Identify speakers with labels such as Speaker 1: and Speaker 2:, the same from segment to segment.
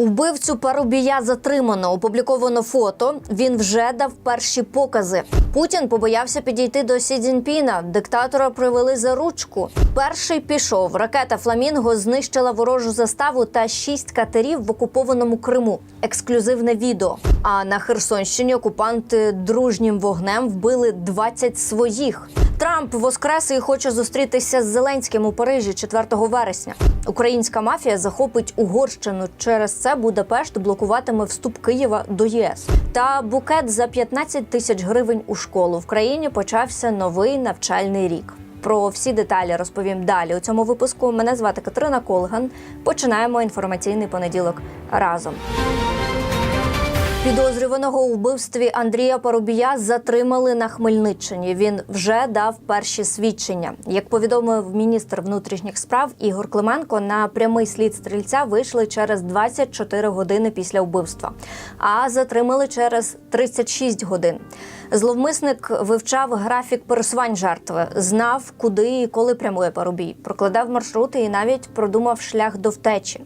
Speaker 1: Убивцю Парубія затримано. Опубліковано фото. Він вже дав перші покази. Путін побоявся підійти до Сі Цзіньпіна. Диктатора привели за ручку. Перший пішов. Ракета Фламінго знищила ворожу заставу та шість катерів в окупованому Криму. Ексклюзивне відео. А на Херсонщині окупанти дружнім вогнем вбили 20 своїх. Трамп воскрес і хоче зустрітися з Зеленським у Парижі 4 вересня. Українська мафія захопить Угорщину. Через це Будапешт блокуватиме вступ Києва до ЄС. Та букет за 15 тисяч гривень у школу в країні почався новий навчальний рік. Про всі деталі розповім далі у цьому випуску. Мене звати Катерина Колган. Починаємо інформаційний понеділок разом. Підозрюваного у вбивстві Андрія Парубія затримали на Хмельниччині. Він вже дав перші свідчення. Як повідомив міністр внутрішніх справ Ігор Клименко, на прямий слід стрільця вийшли через 24 години після вбивства, а затримали через 36 годин. Зловмисник вивчав графік пересувань жертви, знав, куди і коли прямує Парубій, прокладав маршрути і навіть продумав шлях до втечі.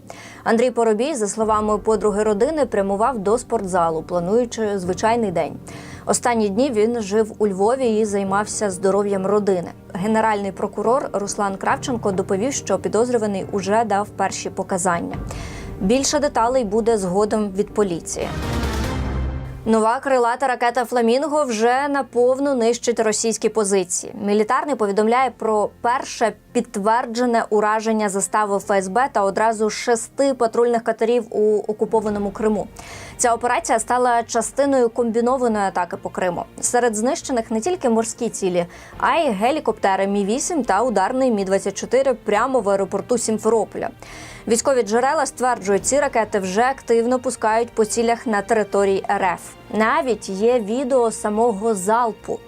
Speaker 1: Андрій Поробій, за словами подруги родини, прямував до спортзалу, плануючи звичайний день. Останні дні він жив у Львові і займався здоров'ям родини. Генеральний прокурор Руслан Кравченко доповів, що підозрюваний уже дав перші показання. Більше деталей буде згодом від поліції. Нова крилата ракета Фламінго вже наповну нищить російські позиції. Мілітарний повідомляє про перше підтверджене ураження застави ФСБ та одразу шести патрульних катерів у окупованому Криму. Ця операція стала частиною комбінованої атаки по Криму. Серед знищених не тільки морські цілі, а й гелікоптери Мі 8 та ударний Мі 24 прямо в аеропорту Сімферополя. Військові джерела стверджують, ці ракети вже активно пускають по цілях на території РФ. Навіть є відео самого залпу.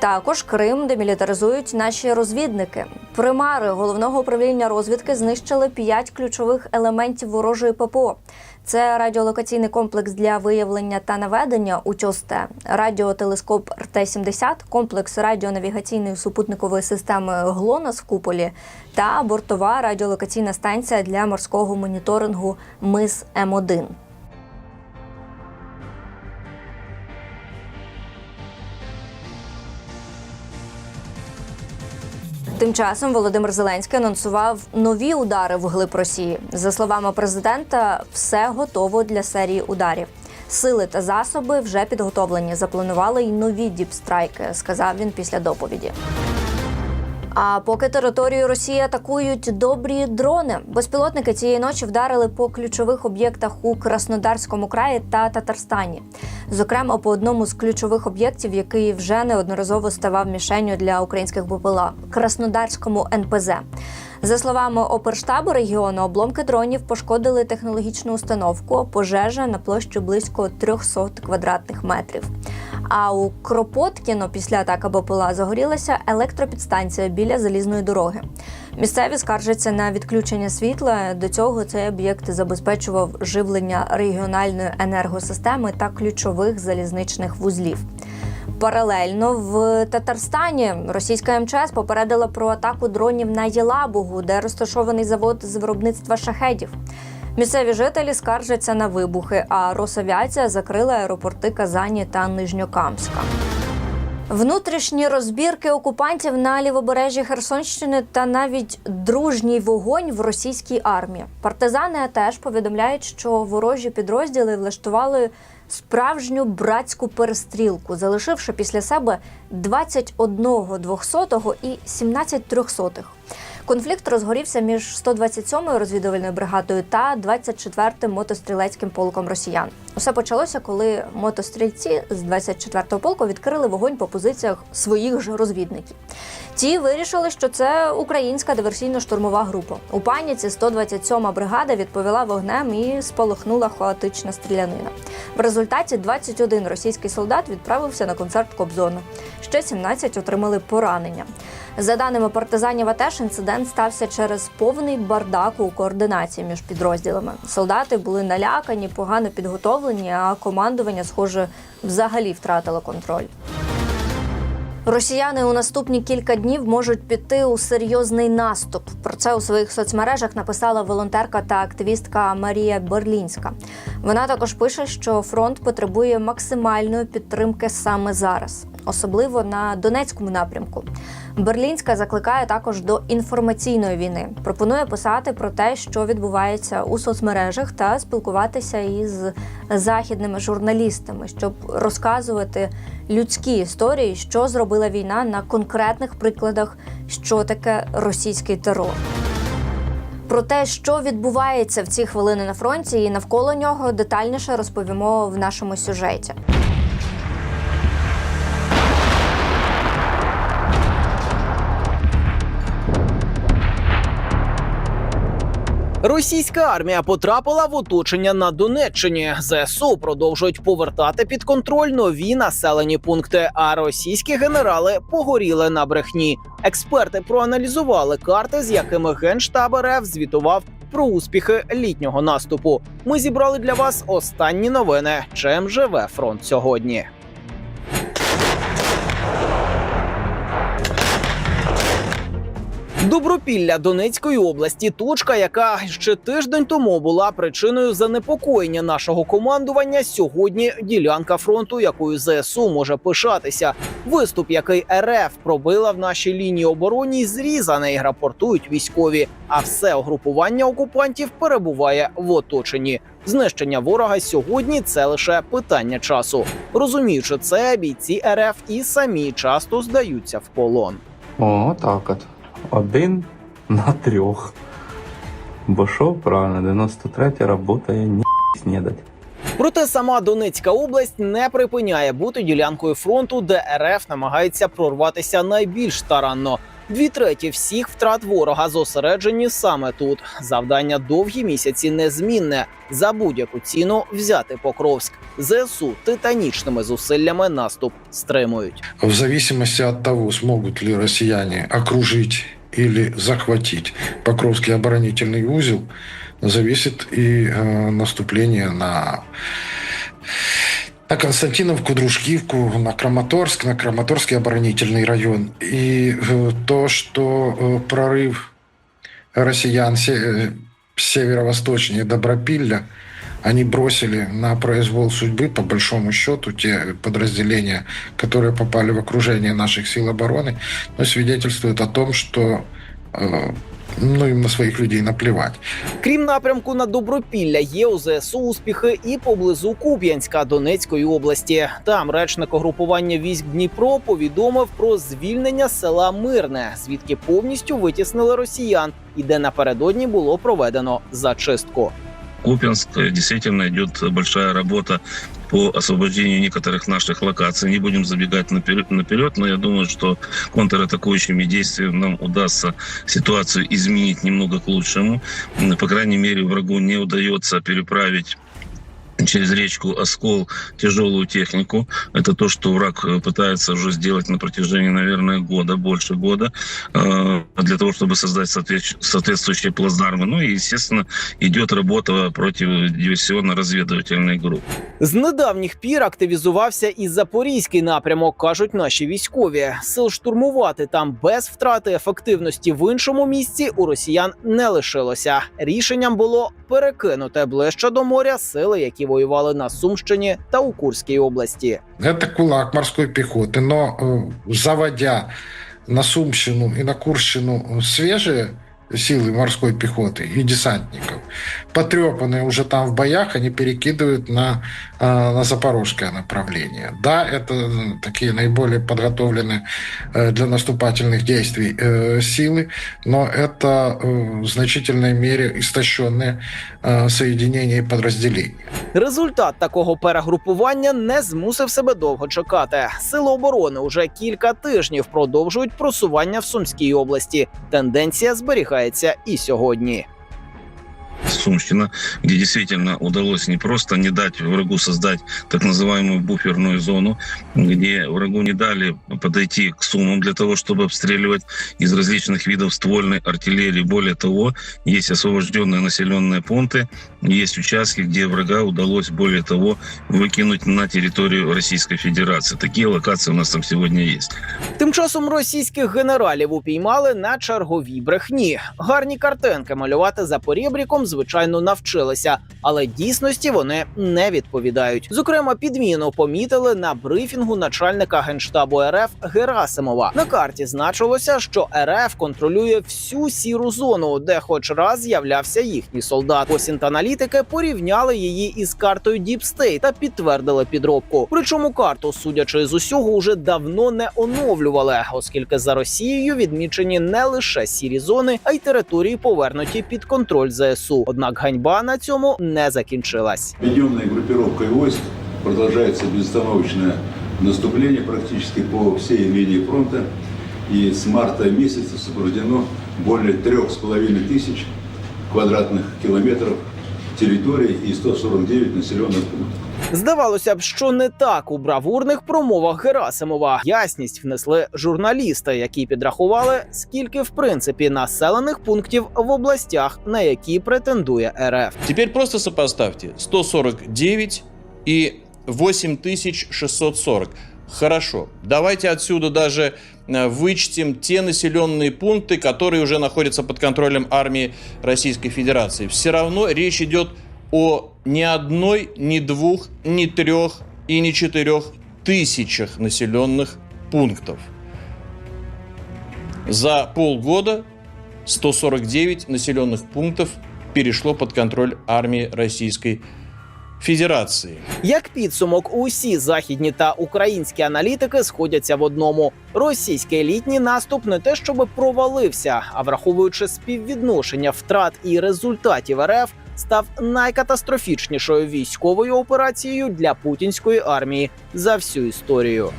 Speaker 1: Також Крим демілітаризують наші розвідники. Примари головного управління розвідки знищили п'ять ключових елементів ворожої ППО. Це радіолокаційний комплекс для виявлення та наведення УЧОСТЕ, радіотелескоп РТ-70, комплекс радіонавігаційної супутникової системи ГЛОНАС в куполі та бортова радіолокаційна станція для морського моніторингу МИС М1. Тим часом Володимир Зеленський анонсував нові удари в глиб Росії. За словами президента, все готово для серії ударів. Сили та засоби вже підготовлені. Запланували й нові діпстрайки, сказав він після доповіді. А поки територію Росії атакують добрі дрони, безпілотники цієї ночі вдарили по ключових об'єктах у Краснодарському краї та Татарстані. Зокрема, по одному з ключових об'єктів, який вже неодноразово ставав мішенню для українських БПЛА – Краснодарському НПЗ. За словами оперштабу регіону, обломки дронів пошкодили технологічну установку. Пожежа на площі близько 300 квадратних метрів. А у Кропоткіно після атаки БПЛА загорілася електропідстанція біля залізної дороги. Місцеві скаржаться на відключення світла. До цього цей об'єкт забезпечував живлення регіональної енергосистеми та ключових залізничних вузлів. Паралельно в Татарстані російська МЧС попередила про атаку дронів на Єлабугу, де розташований завод з виробництва шахедів. Місцеві жителі скаржаться на вибухи, а Росавіація закрила аеропорти Казані та Нижньокамська. Внутрішні розбірки окупантів на лівобережжі Херсонщини та навіть дружній вогонь в російській армії. Партизани теж повідомляють, що ворожі підрозділи влаштували справжню братську перестрілку, залишивши після себе 21 двохсотого і 17 трьохсотих. Конфлікт розгорівся між 127-ю розвідувальною бригадою та 24-м мотострілецьким полком росіян. Усе почалося, коли мотострільці з 24-го полку відкрили вогонь по позиціях своїх ж розвідників. Ті вирішили, що це українська диверсійно-штурмова група. У паніці 127-ма бригада відповіла вогнем і спалахнула хаотична стрілянина. В результаті 21 російський солдат відправився на концерт Кобзона. Ще 17 отримали поранення. За даними партизанів АТЕШ, інцидент стався через повний бардак у координації між підрозділами. Солдати були налякані, погано підготовлені, а командування, схоже, взагалі втратило контроль. Росіяни у наступні кілька днів можуть піти у серйозний наступ. Про це у своїх соцмережах написала волонтерка та активістка Марія Берлінська. Вона також пише, що фронт потребує максимальної підтримки саме зараз, особливо на Донецькому напрямку. Берлінська закликає також до інформаційної війни. Пропонує писати про те, що відбувається у соцмережах, та спілкуватися із західними журналістами, щоб розказувати людські історії, що зробила війна на конкретних прикладах, що таке російський терор. Про те, що відбувається в ці хвилини на фронті, і навколо нього детальніше розповімо в нашому сюжеті.
Speaker 2: Російська армія потрапила в оточення на Донеччині. ЗСУ продовжують повертати під контроль нові населені пункти. А російські генерали погоріли на брехні. Експерти проаналізували карти, з якими генштаб РФ звітував про успіхи літнього наступу. Ми зібрали для вас останні новини. Чим живе фронт сьогодні? Добропілля Донецької області, точка, яка ще тиждень тому була причиною занепокоєння нашого командування. Сьогодні ділянка фронту, якою ЗСУ може пишатися. Виступ, який РФ пробила в нашій лінії обороні, зрізаний, рапортують військові. А все угрупування окупантів перебуває в оточенні. Знищення ворога сьогодні це лише питання часу. Розуміючи це, бійці РФ і самі часто здаються в полон.
Speaker 3: О, так от. Один на трьох. Бо що, правильно, 93 работає ні снідать.
Speaker 2: Проте сама Донецька область не припиняє бути ділянкою фронту, де РФ намагається прорватися найбільш таранно. Дві треті всіх втрат ворога зосереджені саме тут. Завдання довгі місяці незмінне за будь-яку ціну взяти Покровськ. ЗСУ титанічними зусиллями наступ стримують.
Speaker 4: В зависимости от того, смогут ли россияне окружить или захватить Покровский оборонительный узел, зависит и э, наступление на, на Константиновку, Дружкивку, на Краматорск, на Краматорский оборонительный район. И то, что прорыв россиян се- северо-восточнее Добропилля они бросили на произвол судьбы, по большому счету, те подразделения, которые попали в окружение наших сил обороны, но свидетельствуют о том, что ну, їм на своїх людей наплівати.
Speaker 2: Крім напрямку на Добропілля, є у ЗСУ успіхи і поблизу Куп'янська Донецької області. Там речник угрупування військ Дніпро повідомив про звільнення села Мирне, звідки повністю витіснили росіян, і де напередодні було проведено зачистку.
Speaker 5: Купинск э, действительно идет большая работа по освобождению некоторых наших локаций. Не будем забегать наперед, наперед, но я думаю, что контратакующими действиями нам удастся ситуацию изменить немного к лучшему. По крайней мере, врагу не удается переправить через речку Оскол тяжелую технику. Это то, что враг э, пытается уже сделать на протяжении, наверное, года, больше года, э, для того, чтобы создать соответствующие- соответствующие плацдармы. Ну и, естественно, идет работа против диверсионно-разведывательной группы.
Speaker 2: З недавніх пір активізувався і запорізький напрямок, кажуть наші військові. Сил штурмувати там без втрати ефективності в іншому місці у росіян не лишилося. Рішенням було перекинути ближче до моря сили, які воювали на Сумщині та у Курській області.
Speaker 4: Это кулак морской пехоты, но э, заводя на Сумщину и на Курщину свежие силы морской пехоты и десантников, потрепанные уже там в боях, они перекидывают на, э, на запорожское направление. Да, это э, такие наиболее подготовленные э, для наступательных действий э, силы, но это э, в значительной мере истощенные э, соединения и подразделения.
Speaker 2: Результат такого перегрупування не змусив себе довго чекати. Сили оборони уже кілька тижнів продовжують просування в Сумській області. Тенденція зберігається і сьогодні.
Speaker 5: Сумщина, где действительно удалось не просто не дать врагу создать так называемую буферную зону, где врагу не дали подойти к Сумам для того, чтобы обстреливать из различных видов ствольной артиллерии. Более того, есть освобожденные населенные пункты, есть участки, где врага удалось, более того, выкинуть на территорию Российской Федерации. Такие локации у нас там сегодня есть.
Speaker 2: Тим часом російських генералів упіймали на черговій брехні. Гарні картинки малювати за порібріком, звичайно, навчилися, але дійсності вони не відповідають. Зокрема, підміну помітили на брифінгу начальника генштабу РФ Герасимова. На карті значилося, що РФ контролює всю сіру зону, де хоч раз з'являвся їхній солдат. Ось аналітики порівняли її із картою Deep State та підтвердили підробку. Причому карту, судячи з усього, уже давно не оновлювали, оскільки за Росією відмічені не лише сірі зони, а й території повернуті під контроль ЗСУ. Однак ганьба на цьому не закінчилась.
Speaker 6: Объединенной группировкой войск продолжается безостановочное наступление практически по всей линии фронта. И с марта месяца освобождено более трех с половиной тысяч квадратных километров территории и 149 населенных пунктов.
Speaker 2: Здавалося б, що не так у бравурних промовах Герасимова ясність внесли журналісти, які підрахували, скільки в принципі населених пунктів в областях, на які претендує РФ.
Speaker 7: Теперь просто сопоставьте 149 и 8640. Хорошо, давайте отсюда даже э, вычтем те населенные пункты, которые уже находятся под контролем армии Российской Федерации. Все равно речь идет о ни одной, ни двух, ни трех и ни четырех тысячах населенных пунктов. За полгода 149 населенных пунктов перешло под контроль армии Российской Федерации.
Speaker 2: Як підсумок, усі західні та українські аналітики сходяться в одному: російський елітній наступ не те, щоб провалився, а враховуючи співвідношення втрат і результатів РФ, став найкатастрофічнішою військовою операцією для путінської армії за всю історію.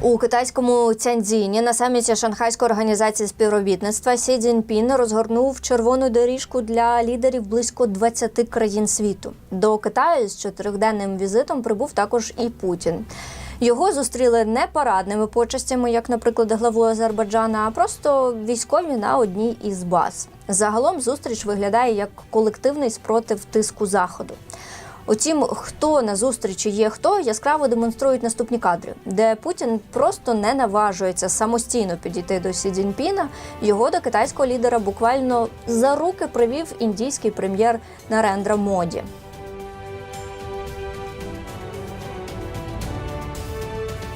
Speaker 1: У китайському Цяньцзіні на саміті Шанхайської організації співробітництва Сі Цзіньпін розгорнув червону доріжку для лідерів близько 20 країн світу. До Китаю з чотирьохденним візитом прибув також і Путін. Його зустріли не парадними почестями, як, наприклад, главу Азербайджана, а просто військові на одній із баз. Загалом зустріч виглядає як колективний спротив тиску заходу. Утім, хто на зустрічі є хто, яскраво демонструють наступні кадри, де Путін просто не наважується самостійно підійти до Сі Цзіньпіна. Його до китайського лідера буквально за руки привів індійський прем'єр Нарендра Моді.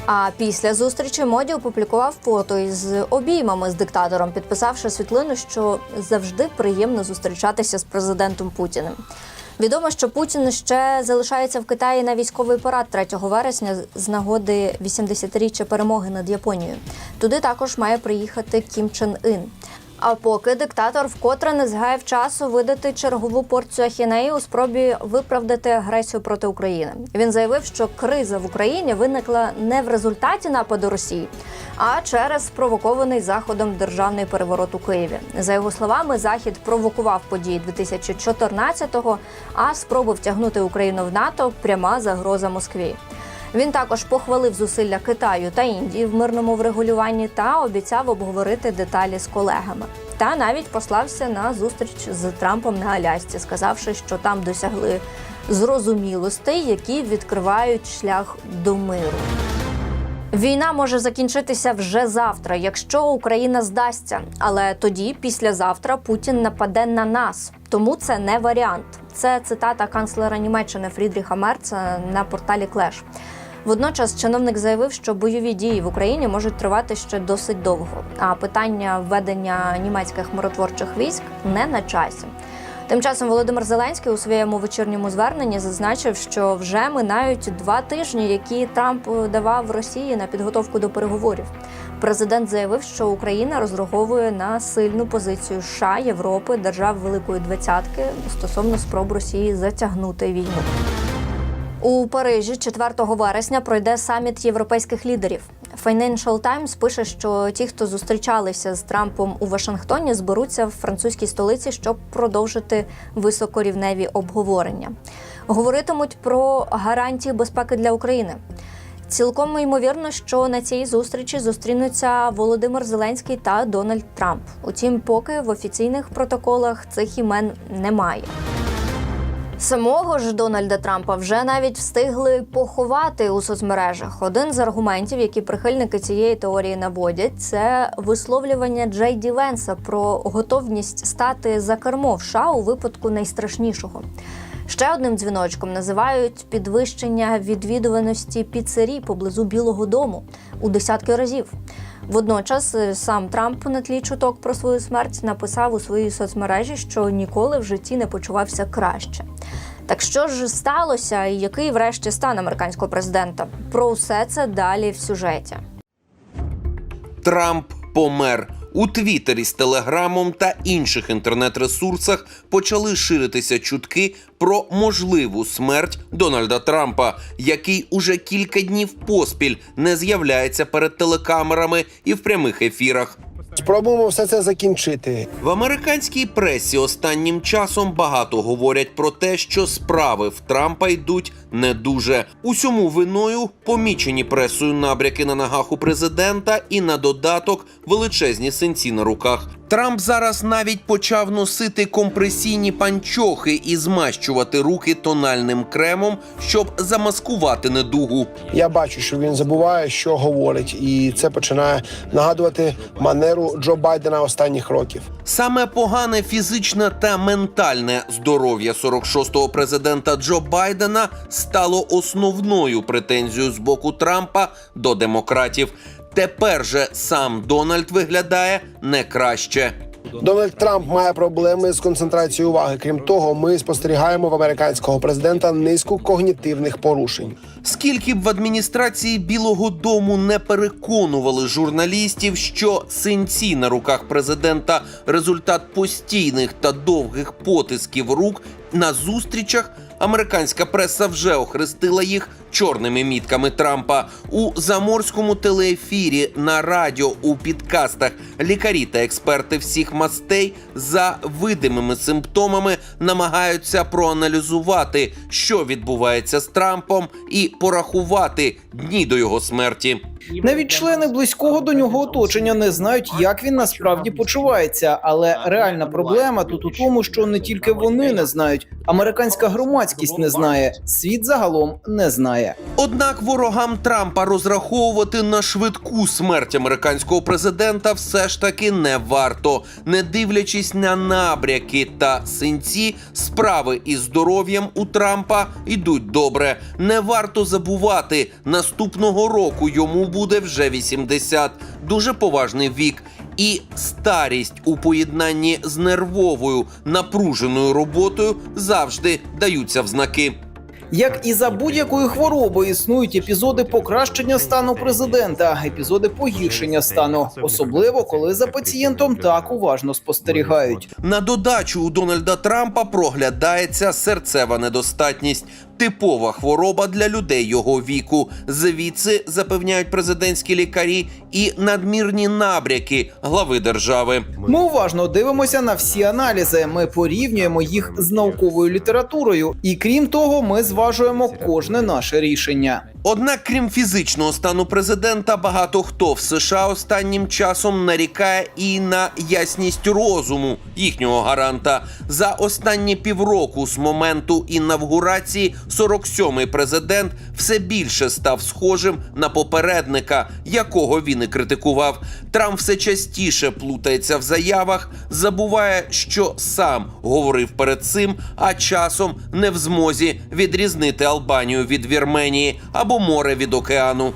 Speaker 1: А після зустрічі Моді опублікував фото із обіймами з диктатором, підписавши світлину, що завжди приємно зустрічатися з президентом Путіним. Відомо, що Путін ще залишається в Китаї на військовий парад 3 вересня з нагоди 80-річчя перемоги над Японією. Туди також має приїхати Кім Чен Ін. А поки диктатор вкотре не згаяв часу видати чергову порцію ахінеї у спробі виправдати агресію проти України. Він заявив, що криза в Україні виникла не в результаті нападу Росії, а через спровокований заходом державний переворот у Києві. За його словами, захід провокував події 2014-го, а спроби втягнути Україну в НАТО пряма загроза Москві. Він також похвалив зусилля Китаю та Індії в мирному врегулюванні та обіцяв обговорити деталі з колегами. Та навіть послався на зустріч з Трампом на Алясці, сказавши, що там досягли зрозумілостей, які відкривають шлях до миру. Війна може закінчитися вже завтра, якщо Україна здасться. Але тоді, післязавтра, Путін нападе на нас. Тому це не варіант. Це цитата канцлера Німеччини Фрідріха Мерца на порталі Клеш. Водночас чиновник заявив, що бойові дії в Україні можуть тривати ще досить довго. А питання введення німецьких миротворчих військ не на часі. Тим часом Володимир Зеленський у своєму вечірньому зверненні зазначив, що вже минають два тижні, які Трамп давав Росії на підготовку до переговорів. Президент заявив, що Україна розраховує на сильну позицію США, Європи, держав Великої Двадцятки стосовно спроб Росії затягнути війну. У Парижі 4 вересня пройде саміт європейських лідерів. Financial Times пише, що ті, хто зустрічалися з Трампом у Вашингтоні, зберуться в французькій столиці, щоб продовжити високорівневі обговорення. Говоритимуть про гарантії безпеки для України. Цілком ймовірно, що на цій зустрічі зустрінуться Володимир Зеленський та Дональд Трамп. Утім, поки в офіційних протоколах цих імен немає. Самого ж Дональда Трампа вже навіть встигли поховати у соцмережах. Один з аргументів, які прихильники цієї теорії наводять, це висловлювання Джей Ді Венса про готовність стати за кермо в США у випадку найстрашнішого. Ще одним дзвіночком називають підвищення відвідуваності піцерій поблизу Білого Дому у десятки разів. Водночас е, сам Трамп на тлі чуток про свою смерть написав у своїй соцмережі, що ніколи в житті не почувався краще. Так що ж сталося, і який врешті стан американського президента? Про все це далі в сюжеті.
Speaker 8: Трамп помер. У Твіттері з Телеграмом та інших інтернет-ресурсах почали ширитися чутки про можливу смерть Дональда Трампа, який уже кілька днів поспіль не з'являється перед телекамерами і в прямих ефірах.
Speaker 9: Спробуємо все це закінчити.
Speaker 8: В американській пресі останнім часом багато говорять про те, що справи в Трампа йдуть не дуже. Усьому виною помічені пресою набряки на ногах у президента і на додаток величезні синці на руках. Трамп зараз навіть почав носити компресійні панчохи і змащувати руки тональним кремом, щоб замаскувати недугу.
Speaker 9: Я бачу, що він забуває, що говорить, і це починає нагадувати манеру Джо Байдена останніх років.
Speaker 8: Саме погане фізичне та ментальне здоров'я 46-го президента Джо Байдена стало основною претензією з боку Трампа до демократів. Тепер же сам Дональд виглядає не краще.
Speaker 9: Дональд Трамп має проблеми з концентрацією уваги. Крім того, ми спостерігаємо в американського президента низку когнітивних порушень.
Speaker 8: Скільки б в адміністрації Білого Дому не переконували журналістів, що синці на руках президента результат постійних та довгих потисків рук на зустрічах, американська преса вже охрестила їх чорними мітками Трампа у заморському телеефірі на радіо у підкастах. Лікарі та експерти всіх мастей за видимими симптомами намагаються проаналізувати, що відбувається з Трампом, і порахувати дні до його смерті.
Speaker 2: Навіть члени близького до нього оточення не знають, як він насправді почувається. Але реальна проблема тут у тому, що не тільки вони не знають, американська громадськість не знає, світ загалом не знає.
Speaker 8: Однак ворогам Трампа розраховувати на швидку смерть американського президента все ж таки не варто, не дивлячись на набряки та синці, справи із здоров'ям у Трампа йдуть добре. Не варто забувати, наступного року йому буде вже 80. Дуже поважний вік. І старість у поєднанні з нервовою напруженою роботою завжди даються в знаки.
Speaker 2: Як і за будь-якою хворобою існують епізоди покращення стану президента, епізоди погіршення стану, особливо коли за пацієнтом так уважно спостерігають.
Speaker 8: На додачу у Дональда Трампа проглядається серцева недостатність, типова хвороба для людей його віку. Звідси запевняють президентські лікарі і надмірні набряки глави держави.
Speaker 2: Ми уважно дивимося на всі аналізи. Ми порівнюємо їх з науковою літературою, і крім того, ми зважуємо кожне наше рішення.
Speaker 8: Однак, крім фізичного стану президента, багато хто в США останнім часом нарікає і на ясність розуму їхнього гаранта. За останні півроку з моменту інавгурації 47-й президент все більше став схожим на попередника, якого він і критикував. Трамп все частіше плутається в заявах, забуває, що сам говорив перед цим, а часом не в змозі відрізнити Албанію від Вірменії або море від океану.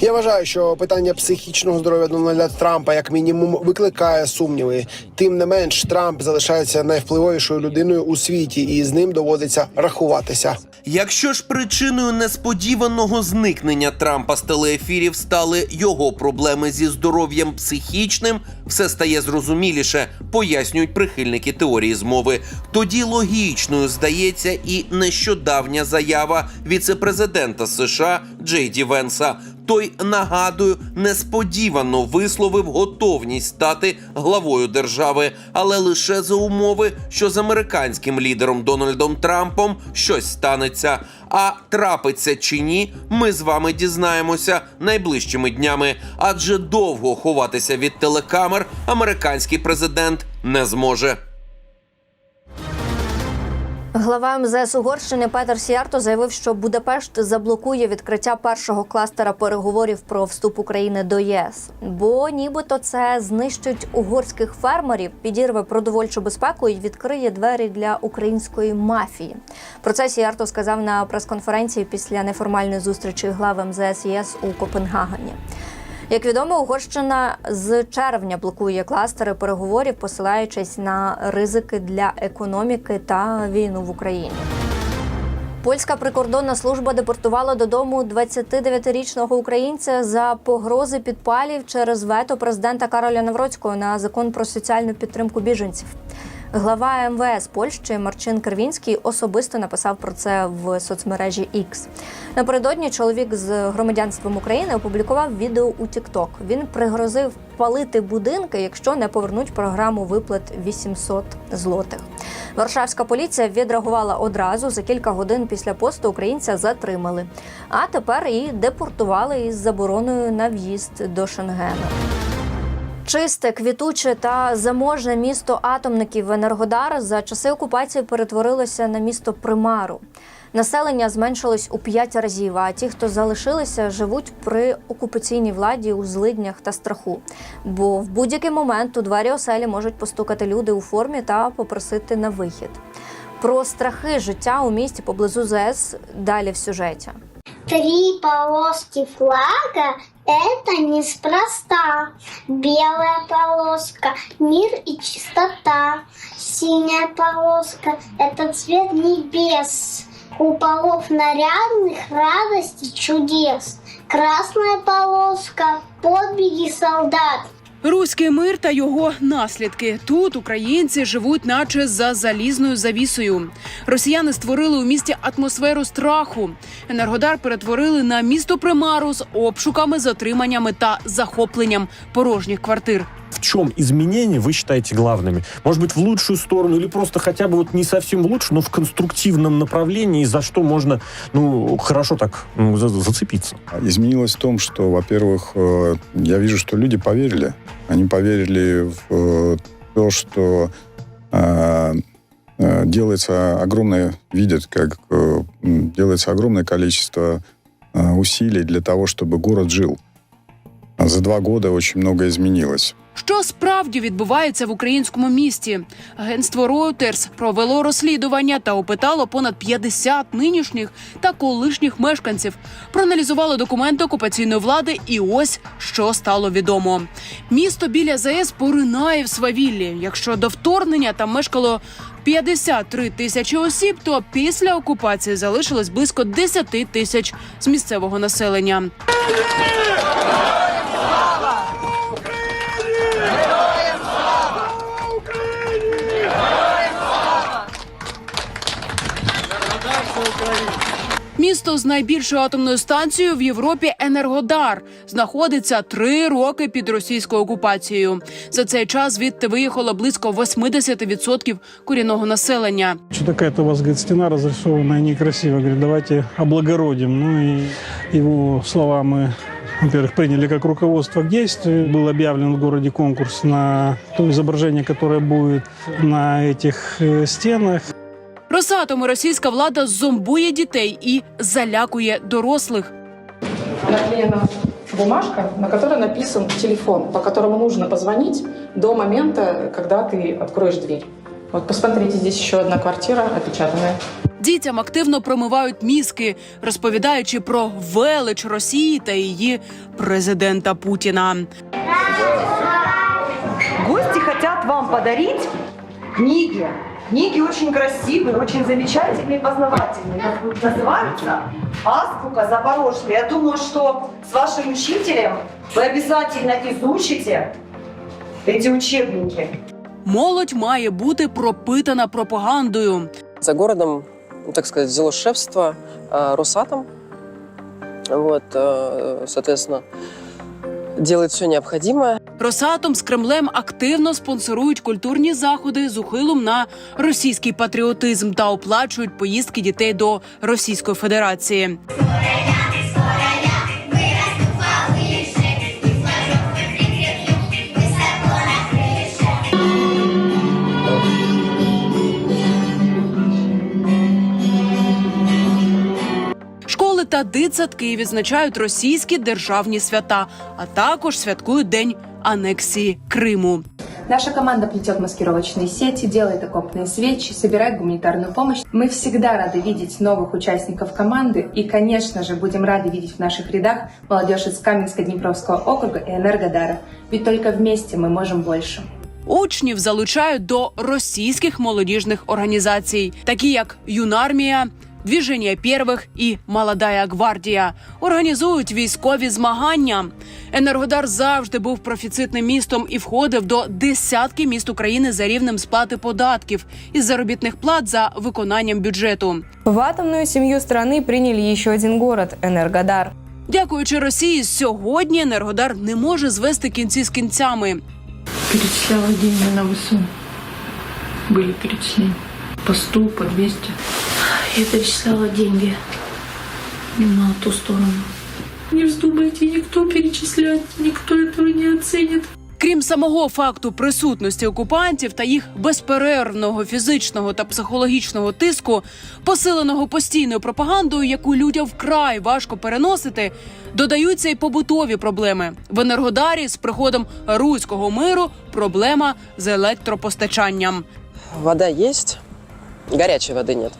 Speaker 9: Я вважаю, що питання психічного здоров'я Дональда Трампа як мінімум викликає сумніви. Тим не менш, Трамп залишається найвпливовішою людиною у світі, і з ним доводиться рахуватися.
Speaker 8: Якщо ж причиною несподіваного зникнення Трампа з телеефірів стали його проблеми зі здоров'ям психічним, все стає зрозуміліше, пояснюють прихильники теорії змови. Тоді логічною здається і нещодавня заява віцепрезидента США Джей Ді Венса Той нагадую, несподівано висловив готовність стати главою держави, але лише за умови, що з американським лідером Дональдом Трампом щось станеться. А трапиться чи ні, ми з вами дізнаємося найближчими днями, адже довго ховатися від телекамер американський президент не зможе.
Speaker 1: Глава МЗС Угорщини Петер Сіарто заявив, що Будапешт заблокує відкриття першого кластера переговорів про вступ України до ЄС, бо нібито це знищить угорських фермерів, підірве продовольчу безпеку і відкриє двері для української мафії. Про це Сіарто сказав на прес-конференції після неформальної зустрічі глав МЗС ЄС у Копенгагені. Як відомо, Угорщина з червня блокує кластери переговорів, посилаючись на ризики для економіки та війну в Україні. Польська прикордонна служба депортувала додому 29-річного українця за погрози підпалів через вето президента Кароля Навроцького на закон про соціальну підтримку біженців. Глава МВС Польщі Марчин Кервінський особисто написав про це в соцмережі X. Напередодні чоловік з громадянством України опублікував відео у TikTok. Він пригрозив палити будинки, якщо не повернуть програму виплат 800 злотих. Варшавська поліція відреагувала одразу за кілька годин після посту українця затримали, а тепер і депортували із забороною на в'їзд до Шенгену. Чисте, квітуче та заможне місто атомників Енергодар за часи окупації перетворилося на місто примару. Населення зменшилось у п'ять разів. А ті, хто залишилися, живуть при окупаційній владі у злиднях та страху. Бо в будь-який момент у двері оселі можуть постукати люди у формі та попросити на вихід. Про страхи життя у місті поблизу ЗС далі в сюжеті.
Speaker 10: Три полоски флага – это неспроста. Белая полоска – мир и чистота. Синяя полоска – это цвет небес. Куполов нарядных, радость и чудес. Красная полоска – подвиги солдат.
Speaker 11: Руський мир та його наслідки тут українці живуть, наче за залізною завісою. Росіяни створили у місті атмосферу страху. Енергодар перетворили на місто примару з обшуками, затриманнями та захопленням порожніх квартир.
Speaker 12: В чем изменения вы считаете главными? Может быть, в лучшую сторону или просто хотя бы вот не совсем в лучшую, но в конструктивном направлении, за что можно, ну, хорошо так ну, за- зацепиться?
Speaker 13: Изменилось в том, что, во-первых, э, я вижу, что люди поверили. Они поверили в э, то, что э, делается огромное, видят, как делается огромное количество усилий для того, чтобы город жил. А За два года очень много изменилось.
Speaker 11: Що справді відбувається в українському місті? Агентство Reuters провело розслідування та опитало понад 50 нинішніх та колишніх мешканців. Проаналізувало документи окупаційної влади, і ось що стало відомо. Місто біля ЗАЕС поринає в свавіллі. Якщо до вторгнення там мешкало 53 тисячі осіб, то після окупації залишилось близько 10 тисяч з місцевого населення. Місто з найбільшою атомною станцією в Європі Енергодар знаходиться три роки під російською окупацією. За цей час звідти виїхало близько 80% корінного населення.
Speaker 14: Что какая-то у вас, говорит, стена разрисованная некрасиво. Говорит, давайте облагородим. Ну и его слова мы, во-первых, приняли как руководство к действию. Был объявлен в городе конкурс на то изображение, которое будет на этих э, стенах.
Speaker 11: Росатом і російська влада зомбує дітей і залякує дорослих.
Speaker 15: наклеена бумажка, на которой написан телефон, по которому нужно позвонить до момента, когда ты откроешь дверь. Вот посмотрите, здесь еще одна квартира опечатанная.
Speaker 11: Дітям активно промивають мізки, розповідаючи про велич Росії та її президента Путіна.
Speaker 16: Гости хотят вам подарить книги. Книги очень красивые, очень замечательные и познавательные. Как будут называются «Азбука Запорожья». Я думаю, что с вашим учителем вы обязательно изучите эти учебники.
Speaker 11: Молодь має бути пропитана пропагандою.
Speaker 17: За городом, ну, так сказать, взяло шефство э, Росатом. Вот, э, соответственно, делает все необходимое.
Speaker 11: Росатом з Кремлем активно спонсорують культурні заходи з ухилом на російський патріотизм та оплачують поїздки дітей до Російської Федерації. Школи та дитсадки відзначають російські державні свята, а також святкують день анексії Криму.
Speaker 18: Наша команда плетет маскировочные сети, делает окопные свечи, собирает гуманитарную помощь. Мы всегда рады видеть новых участников команды и, конечно же, будем рады видеть в наших рядах молодежь из Каменска-Днепровского округа и Энергодара. Ведь только вместе мы можем больше.
Speaker 11: Учнів залучають до російських молодіжних організацій, такі як Юнармія, Двіження Первих і Молодая гвардія. Організують військові змагання. Енергодар завжди був профіцитним містом і входив до десятки міст України за рівнем сплати податків із заробітних плат за виконанням бюджету.
Speaker 19: В атомную семью страны приняли еще один город – Энергодар.
Speaker 11: Дякуючи Росії, сьогодні Енергодар не може звести кінці з кінцями.
Speaker 20: Перечисляла деньги на ВСУ. Были перечисления. По 100, по 200. Я перечисляла деньги на ту сторону. Не вздумайте никто перечислять, никто этого не оценит.
Speaker 11: Крім самого факту присутності окупантів та їх безперервного фізичного та психологічного тиску, посиленого постійною пропагандою, яку людям вкрай важко переносити, додаються й побутові проблеми в енергодарі з приходом руського миру. Проблема з електропостачанням.
Speaker 17: Вода есть, горячей воды нет.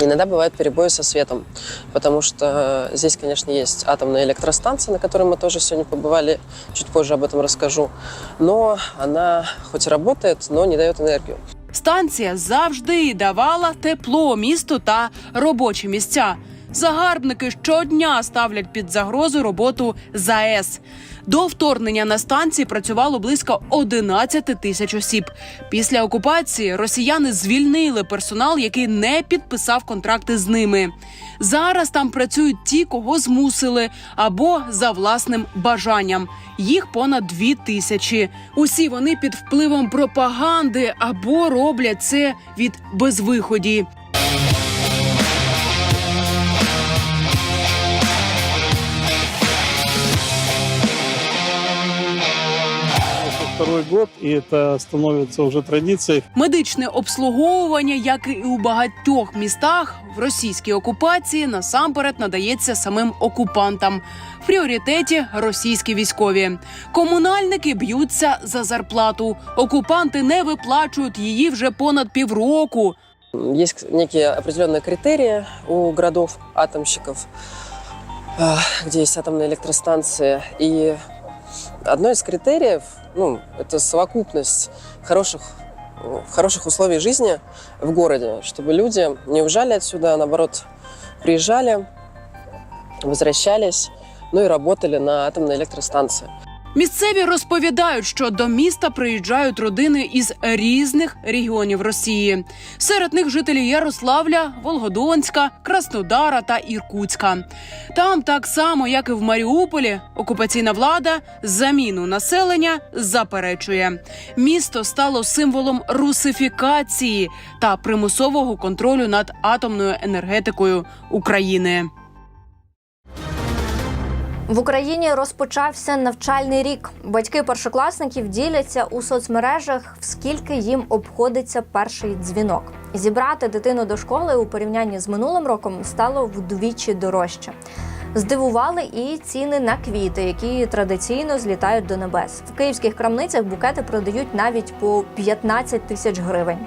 Speaker 17: Иногда бывают перебои со светом, потому что здесь, конечно, есть атомная электростанция, на которой мы тоже сегодня побывали, чуть позже об этом расскажу. Но она хоть и работает, но не дает энергию.
Speaker 11: Станція завжди давала тепло місту та робочі місця. Загарбники щодня ставлять під загрозу роботу ЗАЕС. До вторгнення на станції працювало близько 11 тисяч осіб. Після окупації росіяни звільнили персонал, який не підписав контракти з ними. Зараз там працюють ті, кого змусили, або за власним бажанням. Їх понад дві тисячі. Усі вони під впливом пропаганди або роблять це від безвиході.
Speaker 14: Второй год, и это становится уже традицией.
Speaker 11: Медичне обслуговування, як і у багатьох містах в російській окупації, насамперед надається самим окупантам. В пріоритеті російські військові. Комунальники б'ються за зарплату. Окупанти не виплачують її вже понад півроку.
Speaker 17: Есть некие определенные критерии у городов-атомщиков, а, где есть атомные электростанции. И одно из критериев, ну, это совокупность хороших, э, хороших условий жизни в городе, чтобы люди не уезжали отсюда, а наоборот, приезжали, возвращались, ну и работали на атомной электростанции.
Speaker 11: Місцеві розповідають, що до міста приїжджають родини із різних регіонів Росії. Серед них жителі Ярославля, Волгодонська, Краснодара та Іркутська. Там, так само як і в Маріуполі, окупаційна влада заміну населення заперечує. Місто стало символом русифікації та примусового контролю над атомною енергетикою України.
Speaker 1: В Україні розпочався навчальний рік. Батьки першокласників діляться у соцмережах, в скільки їм обходиться перший дзвінок. Зібрати дитину до школи у порівнянні з минулим роком стало вдвічі дорожче. Здивували і ціни на квіти, які традиційно злітають до небес. В київських крамницях букети продають навіть по 15 тисяч гривень.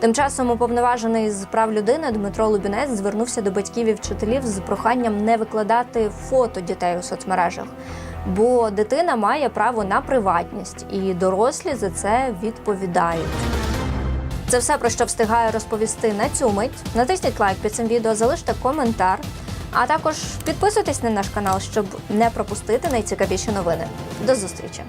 Speaker 1: Тим часом уповноважений з прав людини Дмитро Лубінець звернувся до батьків і вчителів з проханням не викладати фото дітей у соцмережах, бо дитина має право на приватність, і дорослі за це відповідають. Це все про що встигаю розповісти на цю мить. Натисніть лайк під цим відео, залиште коментар, а також підписуйтесь на наш канал, щоб не пропустити найцікавіші новини. До зустрічі!